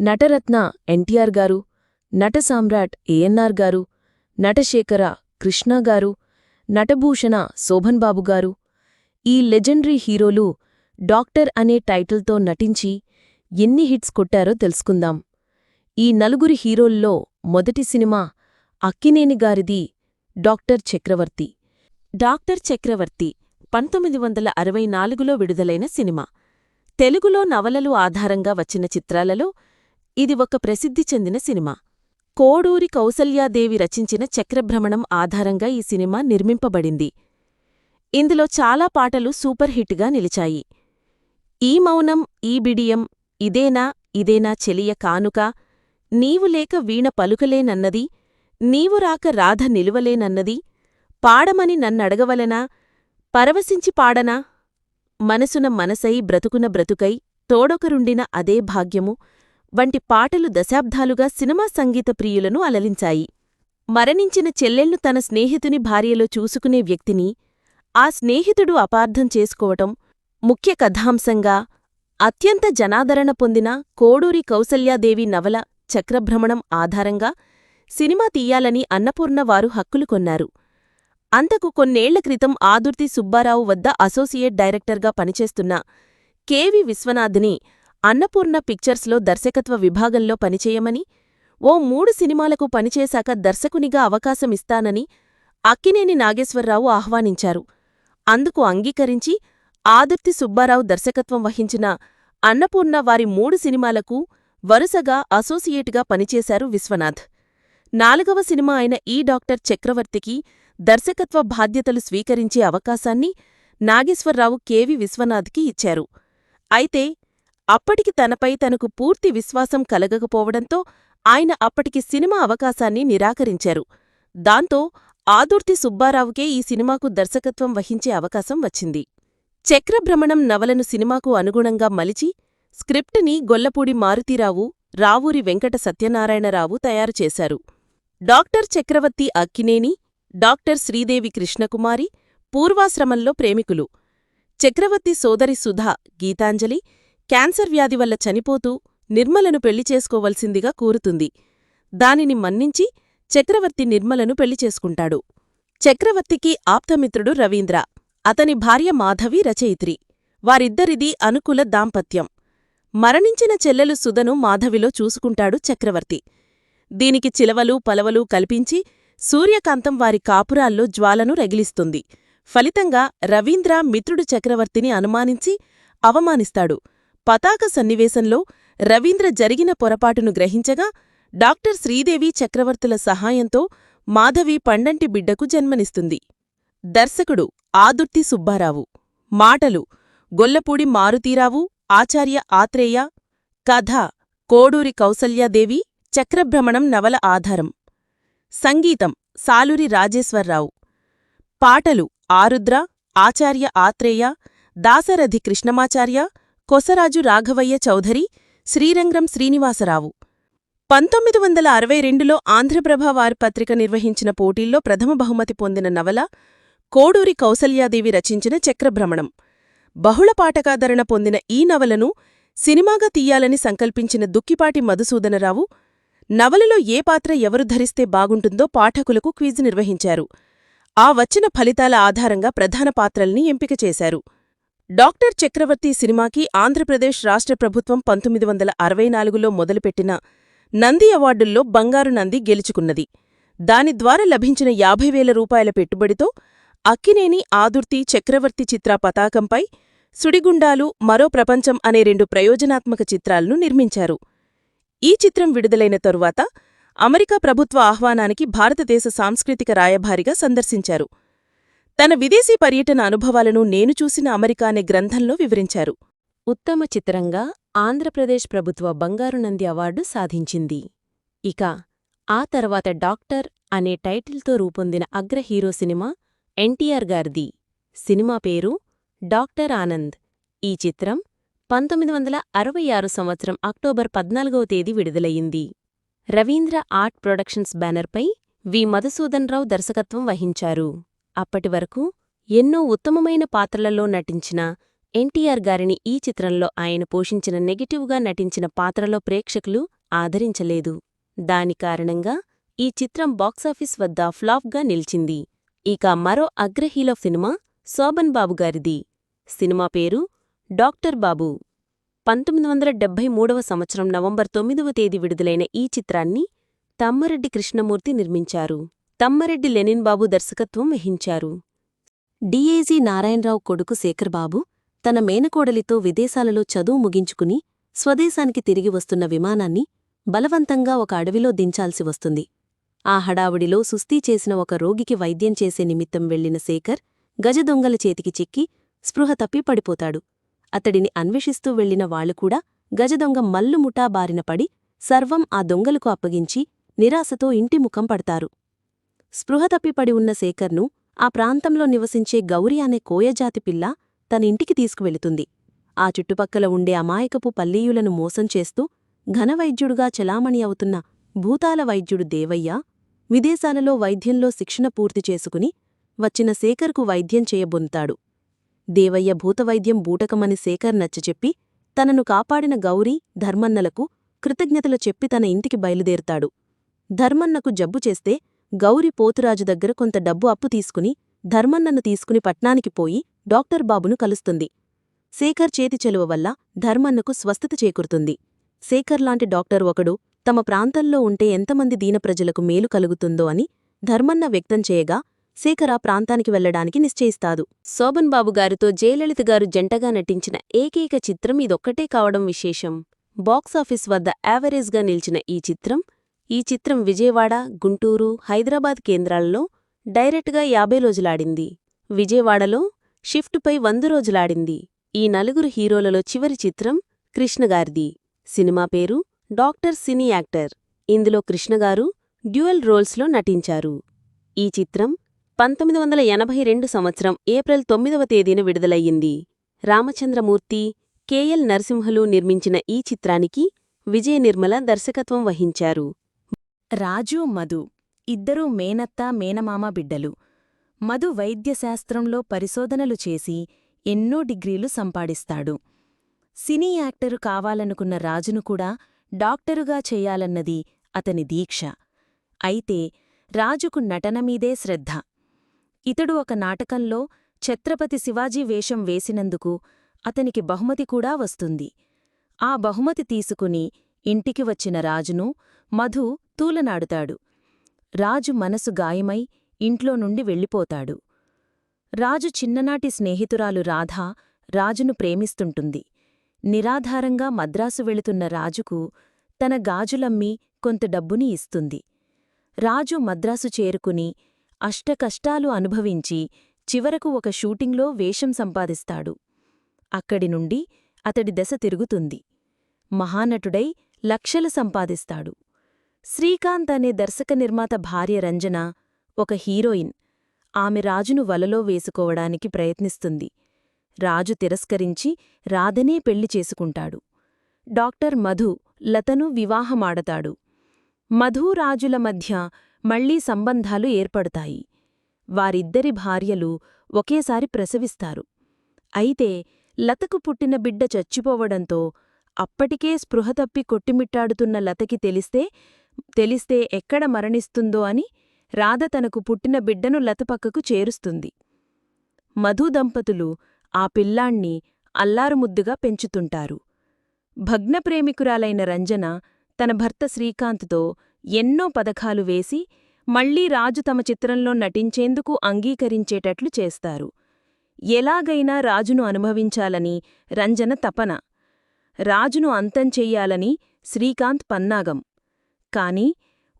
నటరత్న ఎన్టీఆర్ గారు నట సామ్రాట్ ఏఎన్ఆర్ గారు నటశేఖర కృష్ణ గారు నటభూషణ శోభన్ బాబు గారు. ఈ లెజెండరీ హీరోలు డాక్టర్ అనే టైటిల్తో నటించి ఎన్ని హిట్స్ కొట్టారో తెలుసుకుందాం. ఈ నలుగురి హీరోల్లో మొదటి సినిమా అక్కినేని గారిది డాక్టర్ చక్రవర్తి. డాక్టర్ చక్రవర్తి పంతొమ్మిది వందల అరవై నాలుగులో విడుదలైన సినిమా. తెలుగులో నవలలు ఆధారంగా వచ్చిన చిత్రాలలో ఇది ఒక ప్రసిద్ధి చెందిన సినిమా. కోడూరి కౌసల్యాదేవి రచించిన చక్రభ్రమణం ఆధారంగా ఈ సినిమా నిర్మింపబడింది. ఇందులో చాలా పాటలు సూపర్ హిట్గా నిలిచాయి. ఈ మౌనం ఈ బిడియం ఇదేనా ఇదేనా చెలియ కానుక నీవు లేక వీణ పలుకలేనన్నది నీవు రాక రాధ నిలువలేనన్నది పాడమని నన్నడగవలనా పరవశించి పాడనా మనసున మనసై బ్రతుకున బ్రతుకై తోడొకరుండిన అదే భాగ్యము వంటి పాటలు దశాబ్దాలుగా సినిమా సంగీత ప్రియులను అలలించాయి మరణించిన చెల్లెళ్ళు తన స్నేహితుని భార్యలో చూసుకునే వ్యక్తిని ఆ స్నేహితుడు అపార్థం చేసుకోవటం ముఖ్య కథాంశంగా అత్యంత జనాదరణ పొందిన కోడూరి కౌసల్యాదేవి నవల చక్రభ్రమణం ఆధారంగా సినిమా తీయాలని అన్నపూర్ణ వారు హక్కులు కొన్నారు. అంతకు కొన్నేళ్ళ క్రితం ఆదుర్తి సుబ్బారావు వద్ద అసోసియేట్ డైరెక్టర్గా పనిచేస్తున్న కెవి విశ్వనాథ్ని అన్నపూర్ణ పిక్చర్స్లో దర్శకత్వ విభాగంలో పనిచేయమని ఓ మూడు సినిమాలకు పనిచేశాక దర్శకునిగా అవకాశమిస్తానని అక్కినేని నాగేశ్వరరావు ఆహ్వానించారు. అందుకు అంగీకరించి ఆదుర్తి సుబ్బారావు దర్శకత్వం వహించిన అన్నపూర్ణ వారి మూడు సినిమాలకు వరుసగా అసోసియేట్గా పనిచేశారు విశ్వనాథ్. నాలుగవ సినిమా అయిన ఈ డాక్టర్ చక్రవర్తికి దర్శకత్వ బాధ్యతలు స్వీకరించే అవకాశాన్ని నాగేశ్వరరావు కెవి విశ్వనాథ్కి ఇచ్చారు. అయితే అప్పటికి తనపై తనకు పూర్తి విశ్వాసం కలగకపోవడంతో ఆయన అప్పటికి సినిమా అవకాశాన్ని నిరాకరించారు. దాంతో ఆదుర్తి సుబ్బారావుకే ఈ సినిమాకు దర్శకత్వం వహించే అవకాశం వచ్చింది. చక్రభ్రమణం నవలను సినిమాకు అనుగుణంగా మలిచి స్క్రిప్టుని గొల్లపూడి మారుతీరావు రావూరి వెంకట సత్యనారాయణరావు తయారుచేశారు డాక్టర్ చక్రవర్తి అక్కినేని డాక్టర్ శ్రీదేవి కృష్ణకుమారి పూర్వాశ్రమంలో ప్రేమికులు. చక్రవర్తి సోదరి సుధా గీతాంజలి క్యాన్సర్ వ్యాధి వల్ల చనిపోతూ నిర్మలను పెళ్ళి చేసుకోవలసిందిగా కోరుతుంది. దానిని మన్నించి చక్రవర్తి నిర్మలను పెళ్ళి చేసుకుంటాడు. చక్రవర్తికి ఆప్తమిత్రుడు రవీంద్ర అతని భార్య మాధవి రచయిత్రి. వారిద్దరిది అనుకూల దాంపత్యం. మరణించిన చెల్లెలు సుధను మాధవిలో చూసుకుంటాడు చక్రవర్తి. దీనికి చిలవలు పలవలు కల్పించి సూర్యకాంతం వారి కాపురాల్లో జ్వాలను రగిలిస్తుంది. ఫలితంగా రవీంద్ర మిత్రుడు చక్రవర్తిని అనుమానించి అవమానిస్తాడు. పతాక సన్నివేశంలో రవీంద్ర జరిగిన పొరపాటును గ్రహించగా డాక్టర్ శ్రీదేవి చక్రవర్తుల సహాయంతో మాధవి పండంటి బిడ్డకు జన్మనిస్తుంది. దర్శకుడు ఆదుర్తి సుబ్బారావు. మాటలు గొల్లపూడి మారుతీరావు ఆచార్య ఆత్రేయ కథ కోడూరి కౌసల్యాదేవి చక్రభ్రమణం నవల ఆధారం. సంగీతం సాలూరి రాజేశ్వర్రావు. పాటలు ఆరుద్ర ఆచార్య ఆత్రేయ దాసరథి కృష్ణమాచార్య కొసరాజు రాఘవయ్య చౌధరి శ్రీరంగం శ్రీనివాసరావు. పంతొమ్మిది వందల అరవై రెండులో ఆంధ్రప్రభ వారి పత్రిక నిర్వహించిన పోటీల్లో ప్రథమ బహుమతి పొందిన నవల కోడూరి కౌసల్యాదేవి రచించిన చక్రభ్రమణం. బహుళ పాఠకాదరణ పొందిన ఈ నవలను సినిమాగా తీయాలని సంకల్పించిన దుక్కిపాటి మధుసూదనరావు నవలలో ఏ పాత్ర ఎవరు ధరిస్తే బాగుంటుందో పాఠకులకు క్విజ్ నిర్వహించారు. ఆ వచ్చిన ఫలితాల ఆధారంగా ప్రధాన పాత్రల్ని ఎంపిక చేశారు. డాక్టర్ చక్రవర్తి సినిమాకి ఆంధ్రప్రదేశ్ రాష్ట్ర ప్రభుత్వం పంతొమ్మిది వందల అరవై నాలుగులో మొదలుపెట్టిన నంది అవార్డుల్లో బంగారు నంది గెలుచుకున్నది. దాని ద్వారా లభించిన యాభై వేల రూపాయల పెట్టుబడితో అక్కినేని ఆదుర్తి చక్రవర్తి చిత్ర పతాకంపై సుడిగుండాలు మరో ప్రపంచం అనే రెండు ప్రయోజనాత్మక చిత్రాలను నిర్మించారు. ఈ చిత్రం విడుదలైన తరువాత అమెరికా ప్రభుత్వ ఆహ్వానానికి భారతదేశ సాంస్కృతిక రాయభారిగా సందర్శించారు. తన విదేశీ పర్యటన అనుభవాలను నేను చూసిన అమెరికా అనే గ్రంథంలో వివరించారు. ఉత్తమ చిత్రంగా ఆంధ్రప్రదేశ్ ప్రభుత్వ బంగారు నంది అవార్డు సాధించింది. ఇక ఆ తర్వాత డాక్టర్ అనే టైటిల్తో రూపొందిన అగ్ర హీరో సినిమా ఎన్టీఆర్ గారిది. సినిమా పేరు డాక్టర్ ఆనంద్. ఈ చిత్రం పంతొమ్మిది వందల అరవై ఆరు సంవత్సరం అక్టోబర్ పద్నాలుగవ తేదీ విడుదలయ్యింది. రవీంద్ర ఆర్ట్ ప్రొడక్షన్స్ బ్యానర్పై వి. మధుసూదన్ రావు దర్శకత్వం వహించారు. అప్పటివరకు ఎన్నో ఉత్తమమైన పాత్రలలో నటించిన ఎన్టీఆర్ గారిని ఈ చిత్రంలో ఆయన పోషించిన నెగిటివ్గా నటించిన పాత్రలో ప్రేక్షకులు ఆదరించలేదు. దాని కారణంగా ఈ చిత్రం బాక్సాఫీస్ వద్ద ఫ్లాప్గా నిలిచింది. ఇక మరో అగ్రహీలో సినిమా శోభన్ బాబు గారిది. సినిమా పేరు డాక్టర్ బాబు. పంతొమ్మిది వందల డెబ్బై మూడవ సంవత్సరం నవంబర్ తొమ్మిదవ తేదీ విడుదలైన ఈ చిత్రాన్ని తమ్మరెడ్డి కృష్ణమూర్తి నిర్మించారు. తమ్మరెడ్డి లెనిన్బాబు దర్శకత్వం వహించారు. డిఏజీ నారాయణరావు కొడుకు శేఖర్బాబు తన మేనకోడలితో విదేశాలలో చదువు ముగించుకుని స్వదేశానికి తిరిగి వస్తున్న విమానాన్ని బలవంతంగా ఒక అడవిలో దించాల్సి వస్తుంది. ఆ హడావుడిలో సుస్తీ చేసిన ఒక రోగికి వైద్యం చేసే నిమిత్తం వెళ్ళిన శేఖర్ గజదొంగల చేతికి చిక్కి స్పృహ తప్పి పడిపోతాడు. అతడిని అన్వేషిస్తూ వెళ్ళిన వాళ్ళుకూడా గజదొంగ మల్లుముఠా బారినపడి సర్వం ఆ దొంగలకు అప్పగించి నిరాశతో ఇంటి ముఖం పడతారు. స్పృహ తప్పిపడి ఉన్న శేఖర్ను ఆ ప్రాంతంలో నివసించే గౌరి అనే కోయజాతి పిల్ల తన ఇంటికి తీసుకువెళుతుంది. ఆ చుట్టుపక్కల ఉండే అమాయకపు పల్లీయులను మోసం చేస్తూ ఘనవైద్యుడుగా చలామణి అవుతున్న భూతాల వైద్యుడు దేవయ్య విదేశాలలో వైద్యంలో శిక్షణ పూర్తి చేసుకుని వచ్చిన శేఖర్కు వైద్యం చేయబొంతాడు దేవయ్య భూతవైద్యం బూటకమని శేఖర్ నచ్చచెప్పి తనను కాపాడిన గౌరీ ధర్మన్నలకు కృతజ్ఞతలు చెప్పి తన ఇంటికి బయలుదేరుతాడు. ధర్మన్నకు జబ్బు చేస్తే గౌరి పోతురాజు దగ్గర కొంత డబ్బు అప్పు తీసుకుని ధర్మన్నను తీసుకుని పట్నానికి పోయి డాక్టర్ బాబును కలుస్తుంది. శేఖర్ చేతి చెలువ వల్ల ధర్మన్నకు స్వస్థత చేకూరుతుంది. శేఖర్ లాంటి డాక్టర్ ఒకడు తమ ప్రాంతంలో ఉంటే ఎంతమంది దీనప్రజలకు మేలు కలుగుతుందో అని ధర్మన్న వ్యక్తం చేయగా శేఖర్ ఆ ప్రాంతానికి వెళ్ళడానికి నిశ్చయిస్తాడు. శోభన్ బాబుగారితో జయలలిత గారు జంటగా నటించిన ఏకైక చిత్రం ఇదొక్కటే కావడం విశేషం. బాక్సాఫీస్ వద్ద యావరేజ్గా నిలిచిన ఈ చిత్రం ఈ చిత్రం విజయవాడ గుంటూరు హైదరాబాద్ కేంద్రాలలో డైరెక్ట్గా యాభై రోజులాడింది. విజయవాడలో షిఫ్ట్పై వంద రోజులాడింది. ఈ నలుగురు హీరోలలో చివరి చిత్రం కృష్ణగారిది సినిమా పేరు డాక్టర్ సినీ యాక్టర్. ఇందులో కృష్ణగారు డ్యూయల్ రోల్స్లో నటించారు. ఈ చిత్రం పంతొమ్మిది వందల ఎనభై రెండు సంవత్సరం ఏప్రిల్ తొమ్మిదవ తేదీన విడుదలయ్యింది. రామచంద్రమూర్తి కెఎల్ నరసింహలు నిర్మించిన ఈ చిత్రానికి విజయ నిర్మల దర్శకత్వం వహించారు. రాజు మధు ఇద్దరూ మేనత్త మేనమామ బిడ్డలు. మధు వైద్యశాస్త్రంలో పరిశోధనలు చేసి ఎన్నో డిగ్రీలు సంపాడిస్తాడు సినీ యాక్టరు కావాలనుకున్న రాజును కూడా డాక్టరుగా చెయ్యాలన్నది అతని దీక్ష. అయితే రాజుకు నటనమీదే శ్రద్ధ. ఇతడు ఒక నాటకంలో ఛత్రపతి శివాజీ వేషం వేసినందుకు అతనికి బహుమతి కూడా వస్తుంది. ఆ బహుమతి తీసుకుని ఇంటికి వచ్చిన రాజును మధు తూలనాడుతాడు. రాజు మనసు గాయమై ఇంట్లో నుండి వెళ్ళిపోతాడు. రాజు చిన్ననాటి స్నేహితురాలు రాధ రాజును ప్రేమిస్తుంటుంది. నిరాధారంగా మద్రాసు వెళుతున్న రాజుకు తన గాజులమ్మి కొంత డబ్బుని ఇస్తుంది. రాజు మద్రాసు చేరుకుని అష్టకష్టాలు అనుభవించి చివరకు ఒక షూటింగ్లో వేషం సంపాదిస్తాడు. అక్కడి నుండి అతడి దశ తిరుగుతుంది. మహానటుడై లక్షలు సంపాదిస్తాడు. శ్రీకాంత్ అనే దర్శక నిర్మాత భార్య రంజన ఒక హీరోయిన్. ఆమె రాజును వలలో వేసుకోవడానికి ప్రయత్నిస్తుంది. రాజు తిరస్కరించి రాధనే పెళ్ళి చేసుకుంటాడు. డాక్టర్ మధు లతను వివాహమాడతాడు. మధు రాజుల మధ్య మళ్ళీ సంబంధాలు ఏర్పడతాయి. వారిద్దరి భార్యలు ఒకేసారి ప్రసవిస్తారు. అయితే లతకు పుట్టిన బిడ్డ చచ్చిపోవడంతో అప్పటికే స్పృహ తప్పి కొట్టిమిట్టాడుతున్న లతకి తెలిస్తే తెలిస్తే ఎక్కడ మరణిస్తుందో అని రాధ తనకు పుట్టిన బిడ్డను లతపక్కకు చేరుస్తుంది. మధు దంపతులు ఆ పిల్లాణ్ణి అల్లారుముద్దుగా పెంచుతుంటారు. భగ్నప్రేమికురాలైన రంజన తన భర్త శ్రీకాంత్తో ఎన్నో పథకాలు వేసి మళ్ళీ రాజు తమ చిత్రంలో నటించేందుకు అంగీకరించేటట్లు చేస్తారు. ఎలాగైనా రాజును అనుభవించాలని రంజన తపన. రాజును అంతం చెయ్యాలని శ్రీకాంత్ పన్నాగం. కాని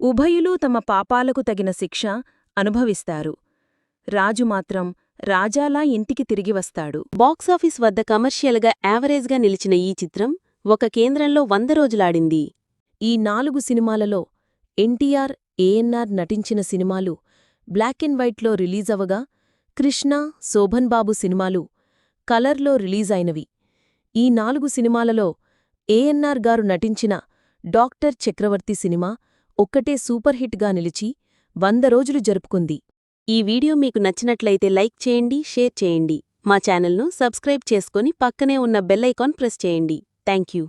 ఉభయులూ తమ పాపాలకు తగిన శిక్ష అనుభవిస్తారు. రాజు మాత్రం రాజాలా ఇంటికి తిరిగి వస్తాడు. బాక్సాఫీస్ వద్ద కమర్షియల్గా యావరేజ్గా నిలిచిన ఈ చిత్రం ఒక కేంద్రంలో వంద రోజులాడింది. ఈ నాలుగు సినిమాలలో ఎన్టీఆర్ ఏఎన్ఆర్ నటించిన సినిమాలు బ్లాక్ అండ్ వైట్లో రిలీజవగా కృష్ణ శోభన్ బాబు సినిమాలు కలర్లో రిలీజైనవి ఈ నాలుగు సినిమాలలో ఏఎన్ఆర్ గారు నటించిన డాక్టర్ చక్రవర్తి సినిమా ఒక్కటే సూపర్ హిట్గా నిలిచి వంద రోజులు జరుపుకుంది. ఈ వీడియో మీకు నచ్చినట్లయితే లైక్ చేయండి షేర్ చేయండి. మా ఛానల్ను సబ్స్క్రైబ్ చేసుకొని పక్కనే ఉన్న బెల్లైకాన్ ప్రెస్ చేయండి. Thank you